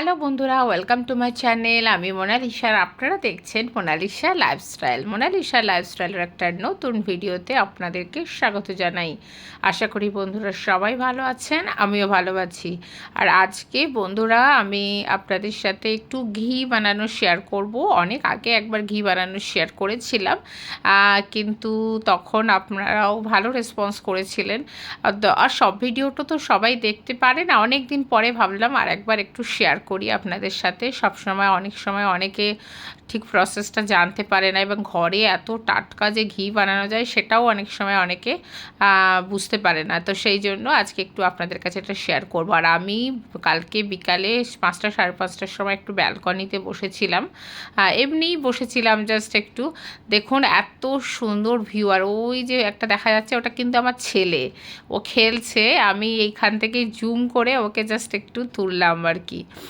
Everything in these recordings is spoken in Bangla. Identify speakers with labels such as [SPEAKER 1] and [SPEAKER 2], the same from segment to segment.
[SPEAKER 1] হ্যালো বন্ধুরা, ওয়েলকাম টু মাই চ্যানেল। আমি মোনালিসার আপনারা দেখছেন মোনালিসা লাইফস্টাইল। মোনালিসা লাইফস্টাইলের একটা নতুন ভিডিওতে আপনাদেরকে স্বাগত জানাই। আশা করি বন্ধুরা সবাই ভালো আছেন, আমিও ভালো আছি। আর আজকে বন্ধুরা, আমি আপনাদের সাথে একটু ঘি বানানো শেয়ার করব। অনেক আগে একবার ঘি বানানো শেয়ার করেছিলাম কিন্তু তখন আপনারাও ভালো রেসপন্স করেছিলেন। আর সব ভিডিওটা তো সবাই দেখতে পারে না। অনেক দিন পরে ভাবলাম আর একবার একটু শেয়ার করি আপনাদের সাথে। সব সময় অনেক সময় অনেকে ঠিক প্রসেসটা জানতে পারে না এবং ঘরে এত টাটকা যে ঘি বানানো যায় সেটাও অনেক সময় অনেকে বুঝতে পারে না। তো সেই জন্য আজকে একটু আপনাদের কাছে এটা শেয়ার করব। আর আমি কালকে বিকালে পাঁচটা, সাড়ে পাঁচটার সময় একটু ব্যালকনিতে বসেছিলাম। এমনিই বসেছিলাম জাস্ট একটু। দেখুন, এত সুন্দর ভিউ আর ওই যে একটা দেখা যাচ্ছে, ওটা কিন্তু আমার ছেলে। ও খেলছে, আমি এইখান থেকে জুম করে ওকে জাস্ট একটু তুললাম আর কি।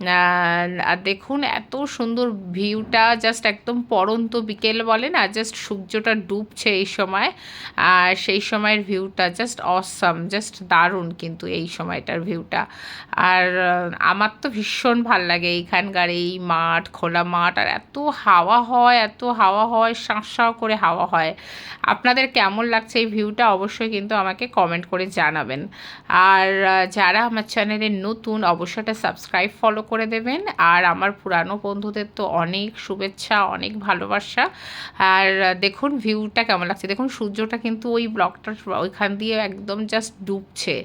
[SPEAKER 1] আর দেখুন, এত সুন্দর ভিউটা জাস্ট একদম পড়ন্ত বিকেল বলে না জাস্ট সূর্যটা ডুবছে এই সময়, আর সেই সময়ের ভিউটা জাস্ট অসাম জাস্ট দারুণ কিন্তু এই সময়টার ভিউটা আর আমার তো ভীষণ ভালো লাগে এইখানকার এই মাঠ, খোলা মাঠ, আর এত হাওয়া হয়, এত হাওয়া হয়, শাঁস করে হাওয়া হয়। আপনাদের কেমন লাগছে এই ভিউটা অবশ্যই কিন্তু আমাকে কমেন্ট করে জানাবেন। আর যারা আমার চ্যানেলে নতুন, অবশ্যই সাবস্ক্রাইব ফলো করে দেবেন। আর আমার পুরানো বন্ধুদের তো অনেক শুভেচ্ছা, অনেক ভালোবাসা। আর দেখুন, ভিউটা কেমন লাগছে। দেখুন, সূর্যটা কিন্তু ওই ব্লকটার ওইখান দিয়ে একদম জাস্ট ডুবছে।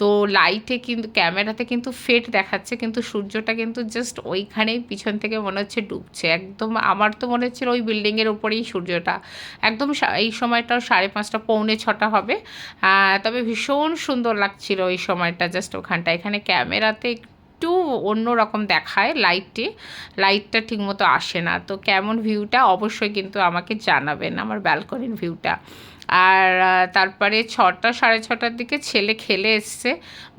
[SPEAKER 1] তো লাইটে কিন্তু ক্যামেরাতে কিন্তু ফেট দেখাচ্ছে, কিন্তু সূর্যটা কিন্তু জাস্ট ওইখানেই পিছন থেকে মনে হচ্ছে ডুবছে। একদম আমার তো মনে হচ্ছিল ওই বিল্ডিংয়ের ওপরেই সূর্যটা। একদম এই সময়টাও সাড়ে পাঁচটা, পৌনে ছটা হবে। তবে ভীষণ সুন্দর লাগছিল ওই সময়টা জাস্ট ওখানটা। এখানে ক্যামেরাতে একটু অন্য রকম দেখায় লাইটে লাইটটা ঠিকমতো আসে না। তো কেমন ভিউটা অবশ্যই কিন্তু আমাকে জানাবেন আমার ব্যালকনির ভিউটা আর তারপরে ছটা, সাড়ে ছটার দিকে ছেলে খেলে এসছে।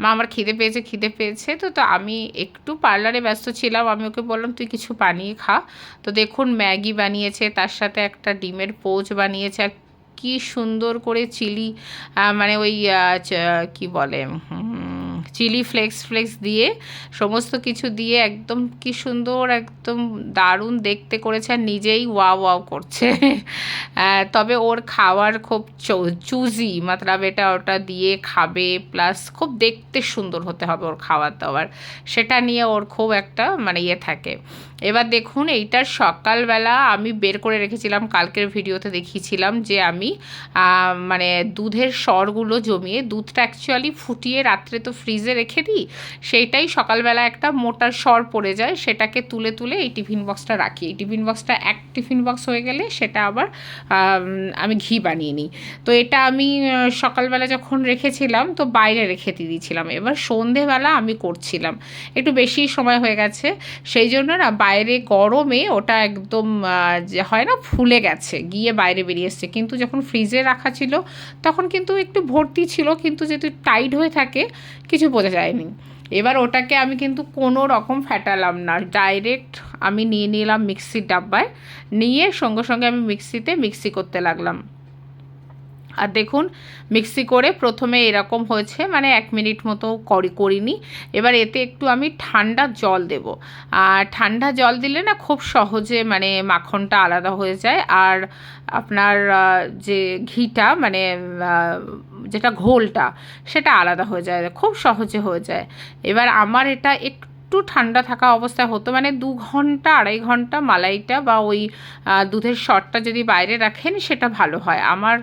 [SPEAKER 1] মা আমার খিদে পেয়েছে খিদে পেয়েছে। তো তো আমি একটু পার্লারে ব্যস্ত ছিলাম। আমি ওকে বললাম, তুই কিছু বানিয়ে খা। তো দেখুন, ম্যাগি বানিয়েছে, তার সাথে একটা ডিমের পোচ বানিয়েছে। আর কি সুন্দর করে চিলি মানে ওই কি বলে চিলি ফ্লেক্স ফ্লেক্স দিয়ে সমস্ত কিছু দিয়ে একদম কি সুন্দর, একদম দারুণ দেখতে করেছে আর নিজেই ওয়া ওয়াও করছে। তবে ওর খাওয়ার খুব চুজি মাত্রা এটা ওটা দিয়ে খাবে প্লাস খুব দেখতে সুন্দর হতে হবে ওর খাওয়ার দাওয়ার। সেটা নিয়ে ওর খুব একটা মানে ইয়ে থাকে। এবার দেখুন এইটার সকালবেলা আমি বের করে রেখেছিলাম, কালকের ভিডিওতে দেখিয়েছিলাম যে আমি মানে দুধের সরগুলো জমিয়ে, দুধটা অ্যাকচুয়ালি ফুটিয়ে রাত্রে তো ফ্রিজে রেখে দিই, সেইটাই সকালবেলা একটা মোটার সর পড়ে যায়, সেটাকে তুলে তুলে এই টিফিন বক্সটা রাখি। এই টিফিন বক্সটা এক টিফিন বক্স হয়ে গেলে সেটা আবার, আমি ঘি বানিয়ে নিই। তো এটা আমি সকালবেলা যখন রেখেছিলাম, তো বাইরে রেখে দিয়েছিলাম। এবার সন্ধেবেলা আমি করছিলাম। একটু বেশি সময় হয়ে গেছে, সেই জন্য না বাইরে গরমে ওটা একদম যে হয় না, ফুলে গেছে, গিয়ে বাইরে বেরিয়ে এসছে। কিন্তু যখন ফ্রিজে রাখা ছিল, তখন কিন্তু একটু ভর্তি ছিল, কিন্তু যেহেতু টাইট হয়ে থাকে, কিছু বোঝা যায়নি। এবার ওটাকে আমি কিন্তু কোনো রকম ফ্যাটালাম না। ডাইরেক্ট আমি নিয়ে নিলাম মিক্সির ডাব্বায়, নিয়ে সঙ্গে সঙ্গে আমি মিক্সিতে মিক্সি করতে লাগলাম। আর দেখুন, মিক্সি করে প্রথমে এরকম হয়েছে মানে এক মিনিট মতো করি, করিনি। এবার এতে একটু আমি ঠান্ডা জল দেব। আর ঠান্ডা জল দিলে না খুব সহজে মানে মাখনটা আলাদা হয়ে যায়। আর আপনার যে ঘিটা মানে যেটা ঘোলটা, সেটা আলাদা হয়ে যায়, খুব সহজে হয়ে যায়। এবার আমার এটা একটু ঠান্ডা থাকা অবস্থায় হতো। মানে দু ঘণ্টা, আড়াই ঘণ্টা মালাইটা বা ওই দুধের শটটা যদি বাইরে রাখেন সেটা ভালো হয়। আমার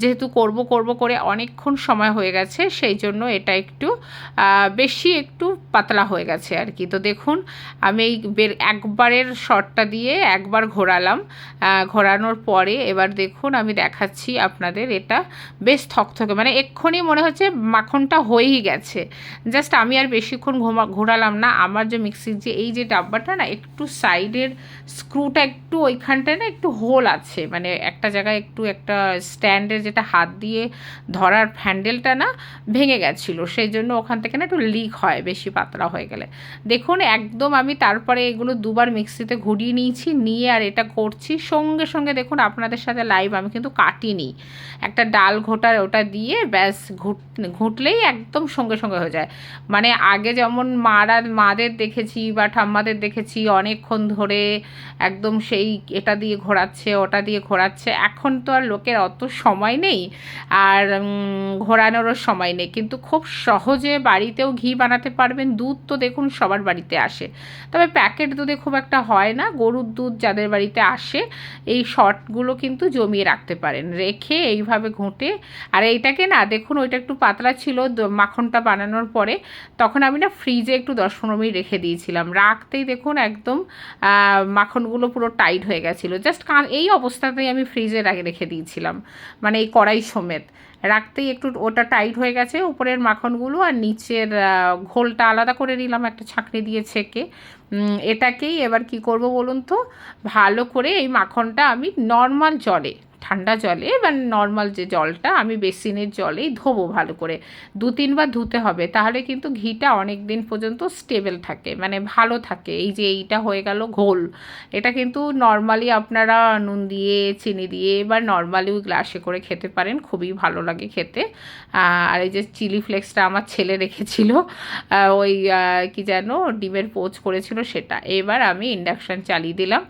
[SPEAKER 1] যেহেতু করব করব করে অনেকক্ষণ সময় হয়ে গেছে, সেই জন্য এটা একটু বেশি একটু পাতলা হয়ে গেছে আর কি। তো দেখুন, আমি এই বের, একবারের শটটা দিয়ে একবার ঘোরালাম। ঘোরানোর পরে এবার দেখুন, আমি দেখাচ্ছি আপনাদের এটা বেশ থকথকে মানে এক্ষুনি মনে হচ্ছে মাখনটা হয়েই গেছে। জাস্ট আমি আর বেশিক্ষণ ঘোমা, ঘোরালাম না। আমার যে মিক্সির যে এই যে ডাব্বাটা না, একটু সাইডের স্ক্রুটা একটু ওইখানটায় না একটু হোল আছে। মানে একটা জায়গায় একটু একটা স্ট্যান্ডের যেটা হাত দিয়ে ধরার হ্যান্ডেলটা না ভেঙে গেছিল, সেই জন্য ওখান থেকে না একটু লিক হয়, বেশি পাতলা হয়ে গেলে। দেখুন, একদম আমি তারপরে এগুলো দুবার মিক্সিতে ঘুরিয়ে নিয়েছি, নিয়ে আর এটা করছি। সঙ্গে সঙ্গে দেখুন, আপনাদের সাথে লাইভ আমি কিন্তু কাটিনি। একটা ডাল ঘোটার ওটা দিয়ে ব্যাস ঘুট, ঘুটলেই একদম সঙ্গে সঙ্গে হয়ে যায়। মানে আগে যেমন মারা, মা মাদের দেখেছি বা ঠাম্মাদের দেখেছি, অনেকক্ষণ ধরে একদম সেই এটা দিয়ে ঘোরাচ্ছে, ওটা দিয়ে ঘোরাচ্ছে। এখন তো আর লোকের অত সময় নেই আর ঘোরানোরও সময় নেই। কিন্তু খুব সহজে বাড়িতেও ঘি বানাতে পারবেন, দুধ তো দেখুন সবার বাড়িতে আসে। তবে প্যাকেট দুধে খুব একটা হয় না, গরুর দুধ যাদের বাড়িতে আসে, এই শর্টগুলো কিন্তু জমিয়ে রাখতে পারেন। রেখে এইভাবে ঘুঁটে, আর এইটাকে না, দেখুন ওইটা একটু পাতলা ছিল মাখনটা বানানোর পরে, তখন আমি না ফ্রিজে একটু দশ পনেরো মিনিট রেখে দিয়েছিলাম। রাখতেই দেখুন একদম মাখনগুলো পুরো টাইট হয়ে গেছিল। জাস্ট এই অবস্থাতেই আমি ফ্রিজে রেখে দিয়েছিলাম। মানে এই কড়াই সমেত। রাখতেই একটু ওটা টাইট হয়ে গেছে উপরের মাখনগুলো আর নিচের ঘোলটা আলাদা করে নিলাম একটা ছাঁকনি দিয়ে ছেঁকে। এটাকেই এবার কি করব বলুন তো? ভালো করে এই মাখনটা আমি নর্মাল জলে ঠান্ডা জলে বা নর্মাল যে জলটা আমি বেসিনের জলেই ধোবো ভালো করে। দু তিনবার ধুতে হবে, তাহলে কিন্তু ঘিটা অনেক দিন পর্যন্ত স্টেবল থাকে মানে ভালো থাকে। এই যে এইটা হয়ে গেল ঘোল, এটা কিন্তু নর্মালি আপনারা নুন দিয়ে, চিনি দিয়ে বা নর্মালি ওই গ্লাসে করে খেতে পারেন, খুবই ভালো লাগে খেতে। আর এই যে চিলি ফ্লেক্সটা আমার ছেলে রেখেছিল ওই কি যেন ডিমের পোচ করেছিল সেটা। এবার আমি ইন্ডাকশান চালিয়ে দিলাম।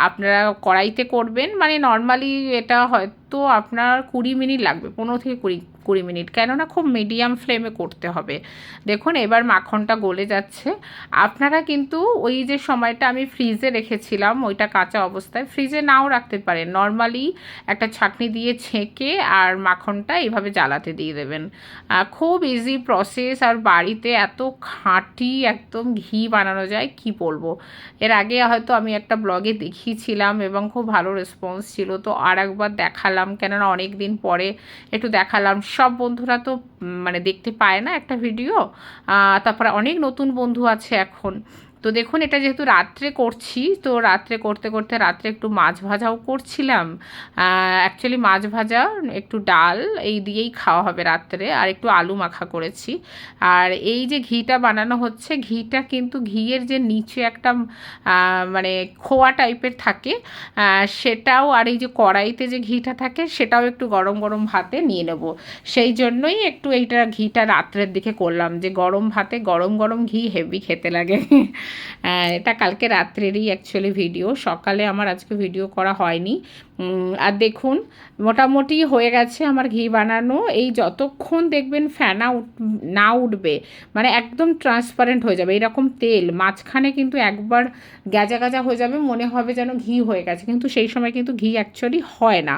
[SPEAKER 1] আপনারা কড়াইতে করবেন মানে নর্মালি এটা হয়তো আপনার কুড়ি মিনিট লাগবে পনেরো থেকে কুড়ি কুড়ি মিনিট। কেননা খুব মিডিয়াম ফ্লেমে করতে হবে। দেখুন, এবার মাখনটা গলে যাচ্ছে। আপনারা কিন্তু ওই যে সময়টা আমি ফ্রিজে রেখেছিলাম, ওইটা কাঁচা অবস্থায় ফ্রিজে নাও রাখতে পারেন। নর্মালি একটা ছাঁকনি দিয়ে ছেঁকে আর মাখনটা এইভাবে জ্বালাতে দিয়ে দেবেন। খুব ইজি প্রসেস আর বাড়িতে এত খাঁটি একদম ঘি বানানো যায়, কি বলব? এর আগে হয়তো আমি একটা ব্লগে দেখিয়েছিলাম এবং খুব ভালো রেসপন্স ছিল। তো আর একবার দেখালাম, কেননা অনেক দিন পরে একটু দেখালাম। সব বন্ধুরা তো মানে দেখতে পায় না একটা ভিডিও তারপরে অনেক নতুন বন্ধু আছে এখন। তো দেখুন, এটা যেহেতু রাত্রে করছি, তো রাত্রে করতে করতে রাত্রে একটু মাছ ভাজাও করছিলাম। অ্যাকচুয়ালি মাছ ভাজা, একটু ডাল, এই দিয়েই খাওয়া হবে রাত্রে, আর একটু আলু মাখা করেছি। আর এই যে ঘিটা বানানো হচ্ছে, ঘিটা কিন্তু ঘিয়ের যে নিচে একটা মানে খোয়া টাইপের থাকে সেটাও আর এই যে কড়াইতে যে ঘিটা থাকে, সেটাও একটু গরম গরম ভাতে নিয়ে নেব। সেই জন্যই একটু এইটা ঘিটা রাত্রের দিকে করলাম, যে গরম ভাতে গরম গরম ঘি হেভি খেতে লাগে। এটা কালকে রাত্রেরই অ্যাকচুয়ালি ভিডিও সকালে আমার আজকে ভিডিও করা হয়নি। আর দেখুন, মোটামুটি হয়ে গেছে আমার ঘি বানানো। এই যতক্ষণ দেখবেন ফেনা না উঠবে মানে একদম ট্রান্সপারেন্ট হয়ে যাবে, এরকম তেল। মাঝখানে কিন্তু একবার গাজা গাজা হয়ে যাবে, মনে হবে যেন ঘি হয়ে গেছে, কিন্তু সেই সময় কিন্তু ঘি অ্যাকচুয়ালি হয় না।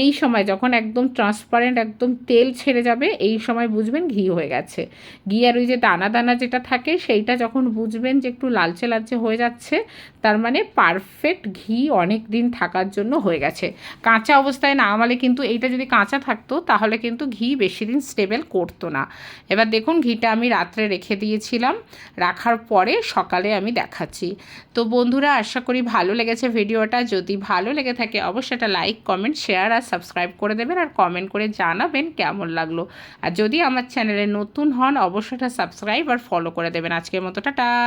[SPEAKER 1] এই সময় যখন একদম ট্রান্সপারেন্ট একদম তেল ছেড়ে যাবে, এই সময় বুঝবেন ঘি হয়ে গেছে। ঘি আর ওই যে দানা দানা যেটা থাকে, সেইটা যখন বুঝবেন যে একটু লালচে লালচে হয়ে যাচ্ছে, তার মানে পারফেক্ট ঘি অনেক দিন থাকার জন্য হয়ে গেছে। কাঁচা অবস্থায় না আমালে কিন্তু এইটা যদি কাঁচা থাকতো, তাহলে কিন্তু ঘি বেশি দিন স্টেবল করতো না। এবার দেখুন, ঘিটা আমি রাত্রে রেখে দিয়েছিলাম, রাখার পরে সকালে আমি দেখাচ্ছি। তো বন্ধুরা, আশা করি ভালো লেগেছে ভিডিওটা। যদি ভালো লেগে থাকে, অবশ্যই একটা লাইক কমেন্ট শেয়ার আর সাবস্ক্রাইব করে দেবেন আর কমেন্ট করে জানাবেন কেমন লাগল। আর যদি আমার চ্যানেলে নতুন হন, অবশ্যই একটা সাবস্ক্রাইব আর ফলো করে দেবেন। আজকের মতো, টাটা!